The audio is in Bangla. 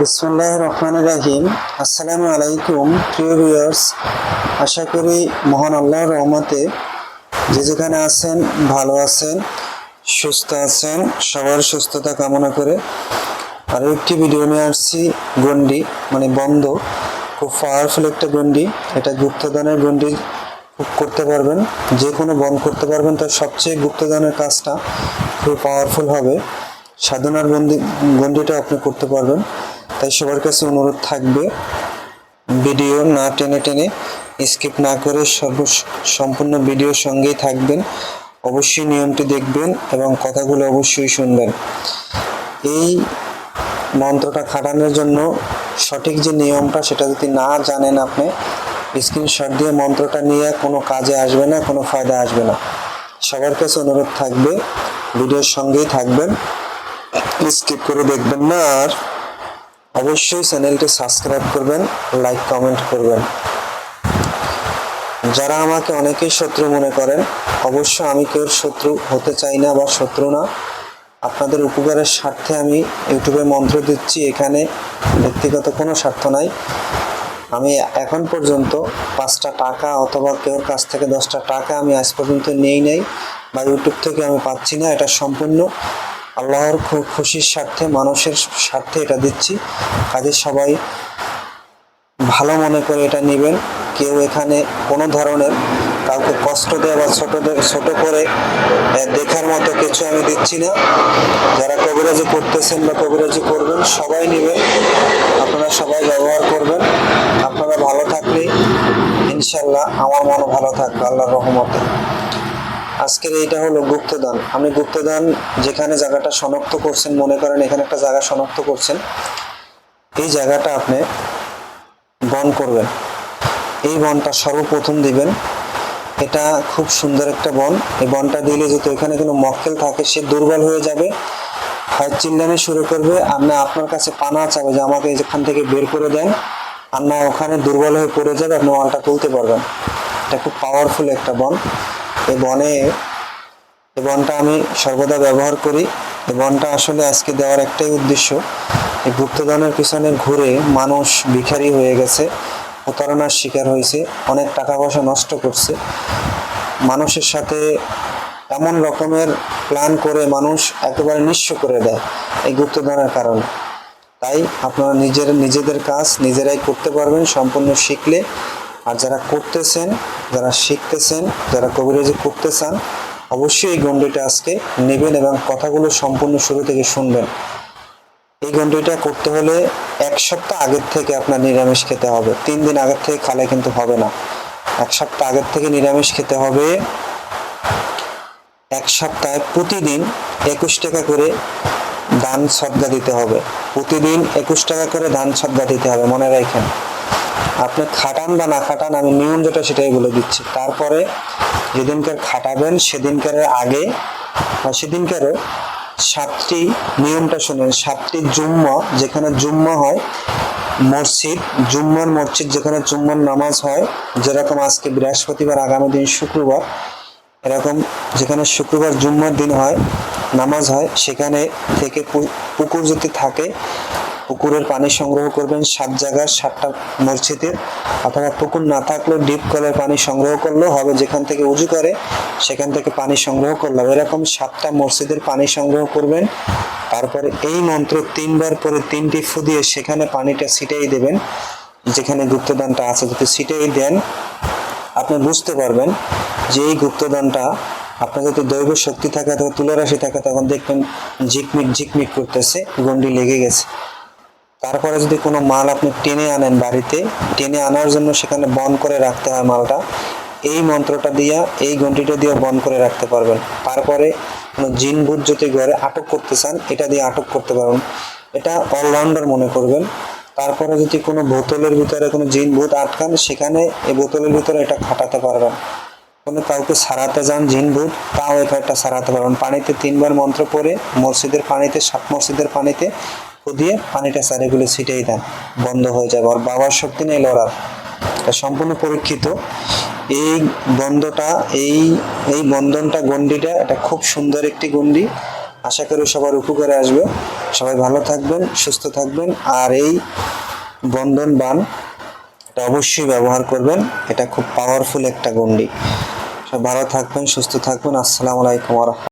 বিসমুল্লাহ রহমান রাহিম। আসসালামু আলাইকুম, প্রিয় ভিউয়ার্স। আশা করি মহান আল্লাহর রহমতে যে যেখানে আছেন, ভালো আছেন, সুস্থ আছেন, সবার সুস্থতা কামনা করে আরও একটি ভিডিও নিয়ে আসছি, গন্ডি মানে বন্ধ, খুব পাওয়ারফুল একটা গন্ডি। এটা গুপ্তদানের গন্ডি করতে পারবেন, যে কোনো বন্ধ করতে পারবেন, তার সবচেয়ে গুপ্তদানের কাজটা খুব পাওয়ারফুল হবে। সাধনার গন্ডি গন্ডিটা আপনি করতে পারবেন। তাই সবার কাছে অনুরোধ থাকবে, ভিডিও না টেনে টেনে স্কিপ না করে সর্ব সম্পূর্ণ ভিডিওর সঙ্গেই থাকবেন। অবশ্যই নিয়মটি দেখবেন এবং কথাগুলো অবশ্যই শুনবেন। এই মন্ত্রটা খাটানোর জন্য সঠিক যে নিয়মটা সেটা যদি না জানেন আপনি স্ক্রিনশট দিয়ে মন্ত্রটা নিয়ে কোনো কাজে আসবে না, কোনো ফায়দা আসবে না। সবার কাছে অনুরোধ থাকবে, ভিডিওর সঙ্গেই থাকবেন। স্কিপ করে দেখবেন না আর অবশ্যই চ্যানেলটি সাবস্ক্রাইব করবেন, লাইক, কমেন্ট করবেন। যারা আমাকে অনেকেই শত্রু মনে করেন অবশ্য আমি কেউ শত্রু হতে চাই না বা শত্রু না। আপনাদের উপকারের স্বার্থে আমি ইউটিউবে মন্ত্র দিচ্ছি, এখানে ব্যক্তিগত কোনো স্বার্থ নাই। আমি এখন পর্যন্ত পাঁচটা টাকা অথবা কেউর কাছ থেকে দশটা টাকা আমি আজ পর্যন্ত নেই নাই বা ইউটিউব থেকে আমি পাচ্ছি না, এটা সম্পূর্ণ আল্লাহর খু- খুশির স্বার্থে, মানুষের স্বার্থে এটা দিচ্ছি। কাজে সবাই ভালো মনে করে এটা নেবেন। কেউ এখানে কোনো ধরনের কাউকে কষ্ট দেয় বা ছোট ছোট করে দেখার মতো কিছু আমি দিচ্ছি না। যারা কবিরাজি করতেছেন বা কবিরাজি করবেন সবাই নেবেন। আপনারা সবাই ব্যবহার করবেন। আপনারা ভালো থাকলে ইনশাল্লাহ আমার মনও ভালো থাকবে, আল্লাহর রহমতে। আজকের এইটা হলো গুপ্তদান আপনি গুপ্তদান যেখানে জায়গাটা শনাক্ত করছেন, মনে করেন এখানে একটা জায়গা শনাক্ত করছেন, এই জায়গাটা আপনি বন করবেন। এই বনটা সর্বপ্রথম দিবেন। এটা খুব সুন্দর একটা বন। এই বনটা দিলে যদি এখানে কোনো মক্কেল থাকে, সে দুর্বল হয়ে যাবে। হয় চিল্লানি শুরু করবে। আর না আপনার কাছে পানা চাবে যে আমাকে এখান থেকে বের করে দেন। আর ওখানে দুর্বল হয়ে পড়ে যাবে, আপনি মালটা তুলতে পারবেন। এটা খুব পাওয়ারফুল একটা বন। এই বনে এই বনটা আমি সর্বদা ব্যবহার করি। এই বনটা আসলে আজকে দেওয়ার একটাই উদ্দেশ্য, এই গুপ্তধনের পিছনে ঘুরে মানুষ ভিখারি হয়ে গেছে, প্রতারণার শিকার হয়েছে, অনেক টাকা পয়সা নষ্ট করছে। মানুষের সাথে এমন রকমের প্ল্যান করে মানুষ একেবারে নিঃস্ব করে দেয় এই গুপ্তধনের কারণে। তাই আপনারা নিজের, নিজেদের কাজ নিজেরাই করতে পারবেন, সম্পূর্ণ শিখলে আর যারা করতেছেন, যারা শিখতেছেন, যারা কবিরাজি করতে চান অবশ্যই এই গন্ডিটা আজকে নেবেন এবং কথাগুলো সম্পূর্ণ শুরু থেকে শুনবেন। এই গন্ডিটা করতে হলে এক সপ্তাহ আগের থেকে আপনার নিরামিষ খেতে হবে। তিন দিন আগের থেকে খালে কিন্তু হবে না। এক সপ্তাহ আগের থেকে নিরামিষ খেতে হবে। এক সপ্তাহে প্রতিদিন একুশ টাকা করে দান সদ্গা দিতে হবে। প্রতিদিন একুশ টাকা করে দান সদ্গা দিতে হবে। মনে রাখেন। আপনি খাটান বা না খাটান, আমি নিয়ম যেটা সেটাই বলে দিচ্ছি। তারপরে যেদিনকার খাটাবেন, সেদিনকার আগে বা সেদিনকারও সাতটি নিয়মটা শুনেন। সাতটি জুম্মা, যেখানে জুম্মা হয়, মসজিদ, জুম্মার মসজিদ যেখানে জুম্মার নামাজ হয়, যেরকম আজকে বৃহস্পতিবার, আগামী দিন শুক্রবার, এরকম যেখানে শুক্রবার, জুম্মার দিন হয়, নামাজ হয়, সেখানে থেকে পুকুর যদি থাকে পুকুরের পানি সংগ্রহ করবেন সাত জায়গার সাতটা মসজিদের অথবা পুকুর না থাকলেও ডিপ কলের পানি সংগ্রহ করলেও হবে, যেখান থেকে উজু করে সেখান থেকে পানি সংগ্রহ করলাম এরকম সাতটা মসজিদের পানি সংগ্রহ করবেন। তারপরে এই মন্ত্র তিনবার পরে তিনটি ফু দিয়ে সেখানে পানিটা ছিটাই দেবেন, যেখানে গুপ্তদানটা আছে। যদি ছিটাই দেন, আপনি বুঝতে পারবেন যে এই গুপ্তদানটা আপনার যদি দৈব শক্তি থাকে অথবা তুলারাশি থাকে, তখন দেখবেন ঝিকমিক ঝিকমিক করতেছে গন্ডি লেগে গেছে। তারপরে যদি কোনো মাল আপনি টেনে আনেন বাড়িতে, টেনে আনার জন্য সেখানে বন্ধ করে রাখতে হয় মালটা, এই মন্ত্রটা দিয়া, এই ঘন্টিটা দিয়ে বন্ধ করে রাখতে পারবেন। তারপরে কোনো জিন ভূত যদি ঘরে আটক করতে চান, এটা দিয়ে আটক করতে পারবেন। এটা অলরাউন্ডার মনে করবেন। তারপরে যদি কোনো বোতলের ভিতরে কোনো জিন ভূত আটকান, সেখানে এই বোতলের ভিতরে এটা খাটাতে পারবেন। কোনো কাউকে সারাতে যান জিন ভূত তাও এটা সারাতে পারবেন। পানিতে তিনবার মন্ত্র পড়ে, মসজিদের পানিতে, সাত মসজিদের পানিতে দিয়ে পানিটা চারিগুলো ছিটেই দেন। বন্ধ হয়ে যাবে। আর বাবার শক্তি নেই লড়ার। সম্পূর্ণ পরীক্ষিত। এই বন্ধটা, এই এই বন্ধনটা গন্ডিটা এটা খুব সুন্দর একটি গন্ডি আশা করি সবার উপকারে আসবে। সবাই ভালো থাকবেন, সুস্থ থাকবেন। আর এই বন্ধন বান এটা অবশ্যই ব্যবহার করবেন। এটা খুব পাওয়ারফুল একটা গন্ডি সব ভালো থাকবেন, সুস্থ থাকবেন। আসসালামু আলাইকুম